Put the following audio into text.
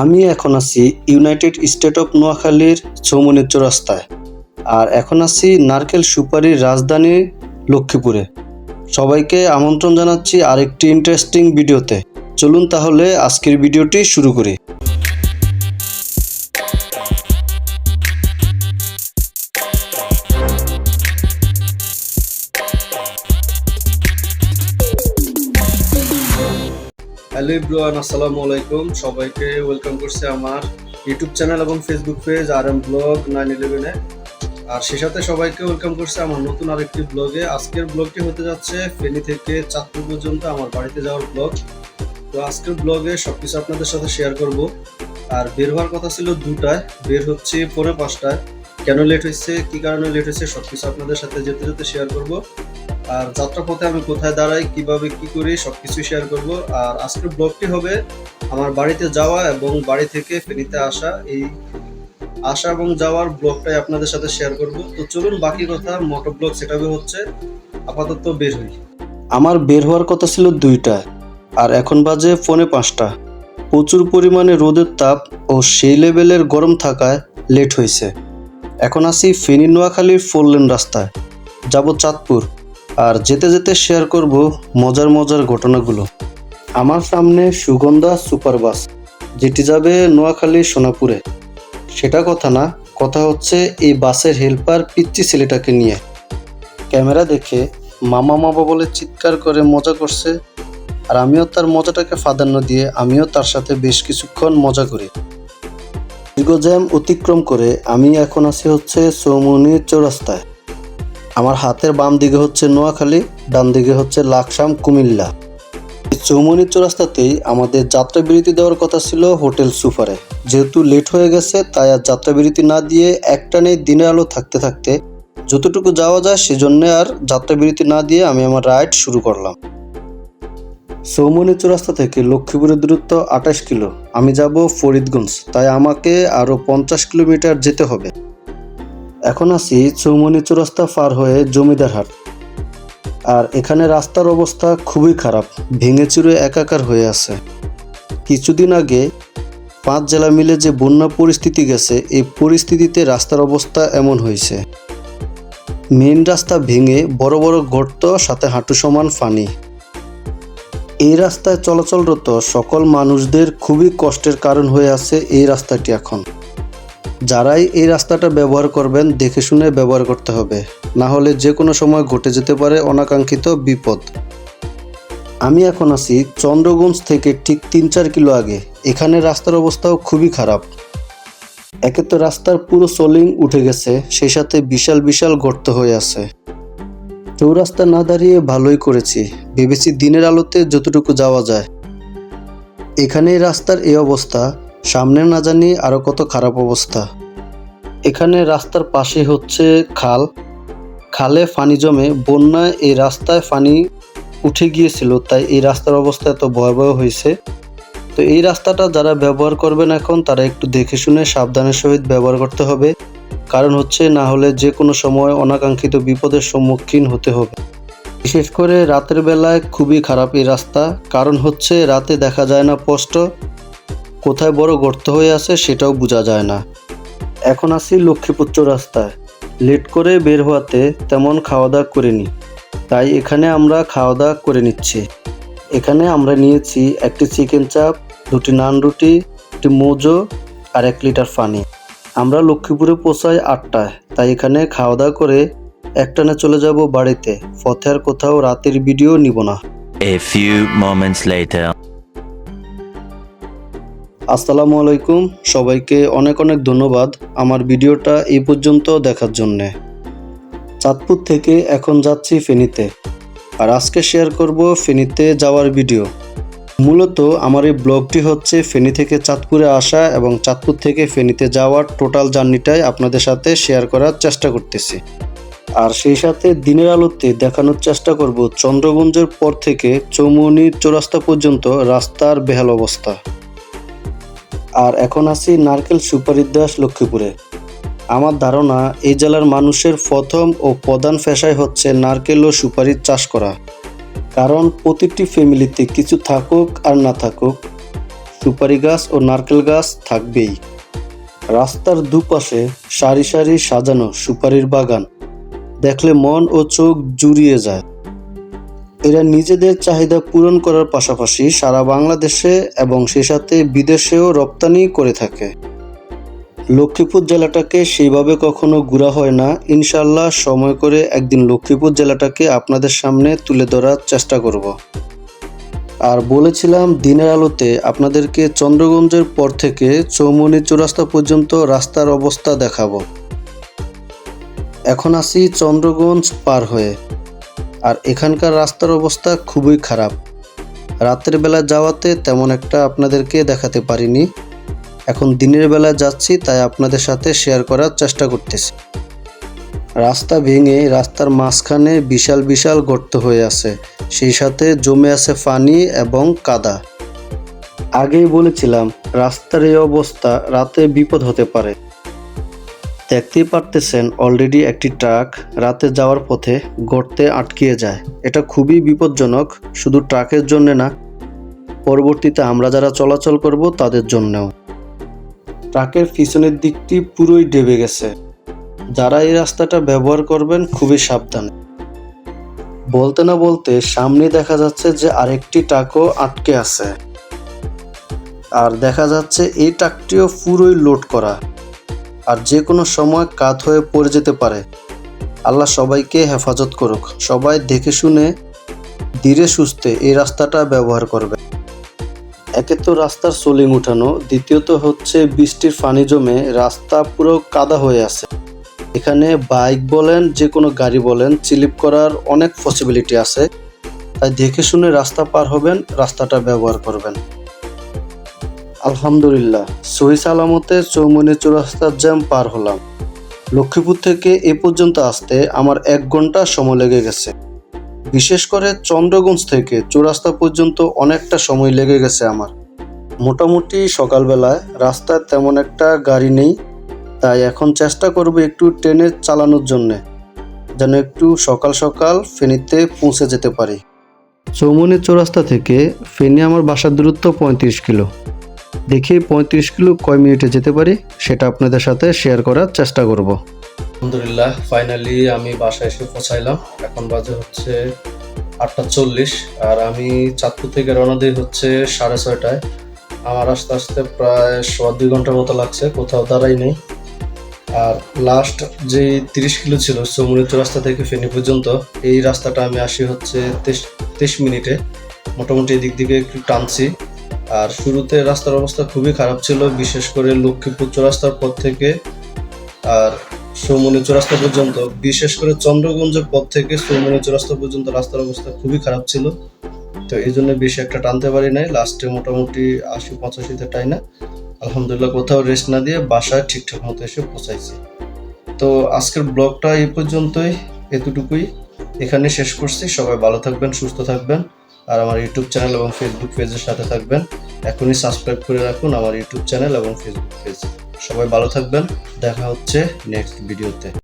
আমি এখন আছি ইউনাইটেড স্টেট অফ নোয়াখালীর চৌমনির চৌরাস্তায় আর এখন আছি নারকেল সুপারির রাজধানী লক্ষ্মীপুরে। সবাইকে আমন্ত্রণ জানাচ্ছি আরেকটি ইন্টারেস্টিং ভিডিওতে চলুন তাহলে আজকের ভিডিওটি শুরু করি। হ্যালো ইব্রুয়ান আসসালামু আলাইকুম। সবাইকে ওয়েলকাম করছে আমার ইউটিউব চ্যানেল এবং ফেসবুক পেজ আর এম ব্লগ নাইন ইলেভেনে আর সে সাথে সবাইকে ওয়েলকাম করছে আমার নতুন আরেকটি ব্লগে আজকের ব্লগটি হতে যাচ্ছে ফেনী থেকে চাঁদপুর পর্যন্ত আমার বাড়িতে যাওয়ার ব্লগ তো আজকের ব্লগে সব কিছু আপনাদের সাথে শেয়ার করব। আর বের হওয়ার কথা ছিল দুটায়, বের হচ্ছে পৌনে পাঁচটায়। কেন লেট হয়েছে, কি কারণে লেট হয়েছে সব কিছু আপনাদের সাথে যেতে যেতে শেয়ার করব। আর যাত্রাপথে আমি কোথায় দাঁড়াই, কীভাবে কি করি, সবকিছু শেয়ার করব। আর আজকের ব্লগটি হবে আমার বাড়িতে যাওয়া এবং বাড়ি থেকে ফেরিতে আসা। এই আসা এবং যাওয়ার ব্লগটাই আপনাদের সাথে শেয়ার করব। তো চলুন বাকি কথা মোটো ব্লগ সেটাবে হচ্ছে। আপাতত বের হই। আমার বের হওয়ার কথা ছিল দুইটা, আর এখন বাজে পৌনে পাঁচটা। প্রচুর পরিমাণে রোদের তাপ ও সেই লেভেলের গরম থাকায় লেট হয়েছে। এখন আছি ফেনী নোয়াখালীর ফোরলেন রাস্তায়। যাব চাঁদপুর। আর যেতে যেতে শেয়ার করব মজার মজার ঘটনাগুলো। আমার সামনে সুগন্ধা সুপার বাস যেটি যাবে নোয়াখালী সোনাপুরে। সেটা কথা না, কথা হচ্ছে এই বাসের হেল্পার পিচ্চি ছেলেটাকে নিয়ে। ক্যামেরা দেখে মামা মামা বলে চিৎকার করে মজা করছে, আর আমিও তার মজাটাকে প্রাধান্য দিয়ে আমিও তার সাথে বেশ কিছুক্ষণ মজা করি। দীর্ঘ জ্যাম অতিক্রম করে আমি এখন আছি হচ্ছে চৌমনি চৌরাস্তায়। আমার হাতের বাম দিকে হচ্ছে নোয়াখালী, ডান দিকে হচ্ছে লাকসাম, কুমিল্লা। চৌমনি চৌরাস্তাতেই আমাদের যাত্রা বিরতি দেওয়ার কথা ছিল হোটেল সুপারে। যেহেতু লেট হয়ে গেছে, তাই আর যাত্রা বিরতি না দিয়ে একটানে দিনের আলো থাকতে থাকতে যতটুকু যাওয়া যায় সেজন্য আর যাত্রা বিরতি না দিয়ে আমি আমার রাইড শুরু করলাম। সৌমনি চৌরাস্তা থেকে লক্ষ্মীপুরের দূরত্ব আঠাশ কিলো। আমি যাব ফরিদগঞ্জ, তাই আমাকে আরও পঞ্চাশ কিলোমিটার যেতে হবে। এখন আছি চৌমনি চৌরাস্তা পার হয়ে জমিদার হাট। আর এখানে রাস্তার অবস্থা খুবই খারাপ, ভেঙে চুরে একাকার হয়ে আছে। কিছুদিন আগে পাঁচ জেলা মিলে যে বন্যা পরিস্থিতি গেছে, এই পরিস্থিতিতে রাস্তার অবস্থা এমন হয়েছে। মেন রাস্তা ভেঙে বড় বড় গর্ত, সাথে হাঁটু সমান ফানি এই রাস্তায় চলাচলরত সকল মানুষদের খুবই কষ্টের কারণ হয়ে আছে এই রাস্তাটি এখন। যারাই এই রাস্তাটা ব্যবহার করবেন, দেখে শুনে ব্যবহার করতে হবে। না হলে যে কোনো সময় ঘটে যেতে পারে অনাকাঙ্ক্ষিত বিপদ। আমি এখন আছি চন্দ্রগঞ্জ থেকে ঠিক তিন চার কিলো আগে। এখানে রাস্তার অবস্থাও খুবই খারাপ। একে তো রাস্তার পুরো সোলিং উঠে গেছে, সেই সাথে বিশাল বিশাল গর্ত হয়ে আছে। চৌরাস্তা না দাঁড়িয়ে ভালোই করেছি। ভেবেছি দিনের আলোতে যতটুকু যাওয়া যায়। এখানে রাস্তার এই অবস্থা। সামনে না জানি আরও কত খারাপ অবস্থা। এখানে রাস্তার পাশে হচ্ছে খাল। খালে পানি জমে, বন্যায় এই রাস্তায় পানি উঠে গিয়েছিল, তাই এই রাস্তার অবস্থা এত ভয়াবহ হয়েছে। তো এই রাস্তাটা যারা ব্যবহার করবেন এখন, তারা একটু দেখে শুনে সাবধানের সহিত ব্যবহার করতে হবে। কারণ হচ্ছে না হলে যে কোনো সময় অনাকাঙ্ক্ষিত বিপদের সম্মুখীন হতে হবে। বিশেষ করে রাতের বেলায় খুবই খারাপ এই রাস্তা। কারণ হচ্ছে রাতে দেখা যায় না স্পষ্ট কোথায় বড় গর্ত হয়ে আছে সেটাও বোঝা যায় না। এখন আছি লক্ষ্মীপুর রাস্তায়। লেট করে বের হওয়াতে তেমন খাওয়া দাওয়া করিনি। তাই এখানে আমরা খাওয়া দাওয়া করে নিচ্ছি। এখানে আমরা নিয়েছি একটি চিকেন চাপ, দুটি নান রুটি, একটি মোজো আর এক লিটার পানি। আমরা লক্ষ্মীপুরে পৌঁছাই আটটায়। তাই এখানে খাওয়া দাওয়া করে একটানে চলে যাব বাড়িতে। পথে আর কোথাও রাতের ভিডিও নিব না। A few moments later. আসসালামু আলাইকুম। সবাইকে অনেক অনেক ধন্যবাদ আমার ভিডিওটা এই পর্যন্ত দেখার জন্যে। চাঁদপুর থেকে এখন যাচ্ছি ফেনীতে। আর আজকে শেয়ার করব ফেনীতে যাওয়ার ভিডিও। মূলত আমার এই ব্লগটি হচ্ছে ফেনী থেকে চাঁদপুরে আসা এবং চাঁদপুর থেকে ফেনীতে যাওয়ার টোটাল জার্নিটাই আপনাদের সাথে শেয়ার করার চেষ্টা করতেছি। আর সেই সাথে দিনের আলোতে দেখানোর চেষ্টা করব চন্দ্রগঞ্জের পর থেকে চৌমনি চৌরাস্তা পর্যন্ত রাস্তার বেহাল অবস্থা। আর এখন আছি নারকেল সুপারিদাস লক্ষ্মীপুরে। আমার ধারণা, এই জেলার মানুষের প্রথম ও প্রধান পেশাই হচ্ছে নারকেল ও সুপারির চাষ করা। কারণ প্রতিটি ফ্যামিলিতে কিছু থাকুক আর না থাকুক, সুপারি গাছ ও নারকেল গাছ থাকবেই। রাস্তার দুপাশে সারি সারি সাজানো সুপারির বাগান। দেখলে মন ও চোখ জুড়িয়ে যায়। এরা নিজেদের চাহিদা পূরণ করার পাশাপাশি সারা বাংলাদেশে এবং সে সাথে বিদেশেও রপ্তানি করে থাকে। লক্ষ্মীপুর জেলাটাকে সেইভাবে কখনো ঘোরা হয় না। ইনশাল্লাহ সময় করে একদিন লক্ষ্মীপুর জেলাটাকে আপনাদের সামনে তুলে ধরার চেষ্টা করব। আর বলেছিলাম, দিনের আলোতে আপনাদেরকে চন্দ্রগঞ্জের পর থেকে চৌমনি চৌরাস্তা পর্যন্ত রাস্তার অবস্থা দেখাবো। এখন আসি চন্দ্রগঞ্জ পার হয়ে। আর এখানকার রাস্তার অবস্থা খুবই খারাপ। রাতের বেলা যাওয়াতে তেমন একটা আপনাদেরকে দেখাতে পারিনি। এখন দিনের বেলা যাচ্ছি, তাই আপনাদের সাথে শেয়ার করার চেষ্টা করতেছি। রাস্তা ভেঙে রাস্তার মাঝখানে বিশাল বিশাল গর্ত হয়ে আছে। সেই সাথে জমে আছে পানি এবং কাদা। আগেই বলেছিলাম, রাস্তার এই অবস্থা রাতে বিপদ হতে পারে। দেখতেই পারতেছেন অলরেডি একটি ট্রাক রাতে যাওয়ার পথে গর্তে আটকিয়ে যায়। এটা খুবই বিপজ্জনক, শুধু ট্রাকের জন্য না, পরবর্তীতে আমরা যারা চলাচল করব তাদের জন্যও। ট্রাকের পিছনের দিকটি পুরোই ডেবে গেছে। যারা এই রাস্তাটা ব্যবহার করবেন খুবই সাবধানে। বলতে না বলতে সামনে দেখা যাচ্ছে যে আরেকটি ট্রাকও আটকে আছে। আর দেখা যাচ্ছে এই ট্রাকটিও পুরোই লোড করা। আর যে কোনো সময় কাত হয়ে পড়ে যেতে পারে। আল্লাহ সবাইকে হেফাজত করুক। সবাই দেখে শুনে, ধীরে সুস্থে এই রাস্তাটা ব্যবহার করবে। একে তো রাস্তার সোলিং উঠানো, দ্বিতীয়ত হচ্ছে বৃষ্টির পানি জমে রাস্তা পুরো কাদা হয়ে আছে। এখানে বাইক বলেন, যে কোনো গাড়ি বলেন চিলিপ করার অনেক পসিবিলিটি আছে। তাই দেখে শুনে রাস্তা পার হবেন, রাস্তাটা ব্যবহার করবেন। আলহামদুলিল্লাহ, সহি সালামতে চৌমনি চৌরাস্তার জ্যাম পার হলাম। লক্ষ্মীপুর থেকে এ পর্যন্ত আসতে আমার এক ঘণ্টা সময় লেগে গেছে। বিশেষ করে চন্দ্রগঞ্জ থেকে চৌরাস্তা পর্যন্ত অনেকটা সময় লেগে গেছে আমার। মোটামুটি সকালবেলায় রাস্তায় তেমন একটা গাড়ি নেই, তাই এখন চেষ্টা করব একটু ট্রেনে চালানোর জন্যে, যেন একটু সকাল সকাল ফেনীতে পৌঁছে যেতে পারি। চৌমনি চৌরাস্তা থেকে ফেনী আমার বাসার দূরত্ব পঁয়ত্রিশ কিলো। দেখি পঁয়ত্রিশ কিলো কয় মিনিটে যেতে পারি সেটা আপনাদের সাথে শেয়ার করার চেষ্টা করব। আলহামদুলিল্লাহ ফাইনালি আমি বাসায় এসে পৌঁছাইলাম। এখন বাজে হচ্ছে আটটা চল্লিশ আর আমি চাঁদপুর থেকে রওনা দিই হচ্ছে সাড়ে ছয়টায়। আমার আস্তে আস্তে প্রায় সোয়া দুই ঘণ্টার মতো লাগছে, কোথাও দাঁড়াই নেই। আর লাস্ট যে তিরিশ কিলো ছিল সমুদ্র রাস্তা থেকে ফেনি পর্যন্ত, এই রাস্তাটা আমি আসি হচ্ছে তেইশ তেইশ মিনিটে। মোটামুটি এদিক দিকে একটু টানছি। আর শুরুতে রাস্তার অবস্থা খুবই খারাপ ছিল, বিশেষ করে লক্ষ্মীপুর চৌরাস্তার পর থেকে আর সৌমনি চৌরাস্তা পর্যন্ত, বিশেষ করে চন্দ্রগঞ্জের পর থেকে সৌমনি চৌরাস্তা পর্যন্ত রাস্তার অবস্থা খুবই খারাপ ছিল। তো এই জন্য বেশি একটা টানতে পারি নাই, লাস্টে মোটামুটি আশি পঁচাশিতে টাই না। আলহামদুলিল্লাহ কোথাও রেস্ট না দিয়ে বাসায় ঠিকঠাক মতো এসে পৌঁছাইছি। তো আজকের ব্লগটা এই পর্যন্তই, এতটুকুই। এখানে শেষ করছি, সবাই ভালো থাকবেন, সুস্থ থাকবেন। আর আমার ইউটিউব চ্যানেল এবং ফেসবুক পেজের সাথে থাকবেন। এখনই সাবস্ক্রাইব করে রাখুন আমার ইউটিউব চ্যানেল এবং ফেসবুক পেজ সবাই ভালো থাকবেন। দেখা হচ্ছে নেক্সট ভিডিওতে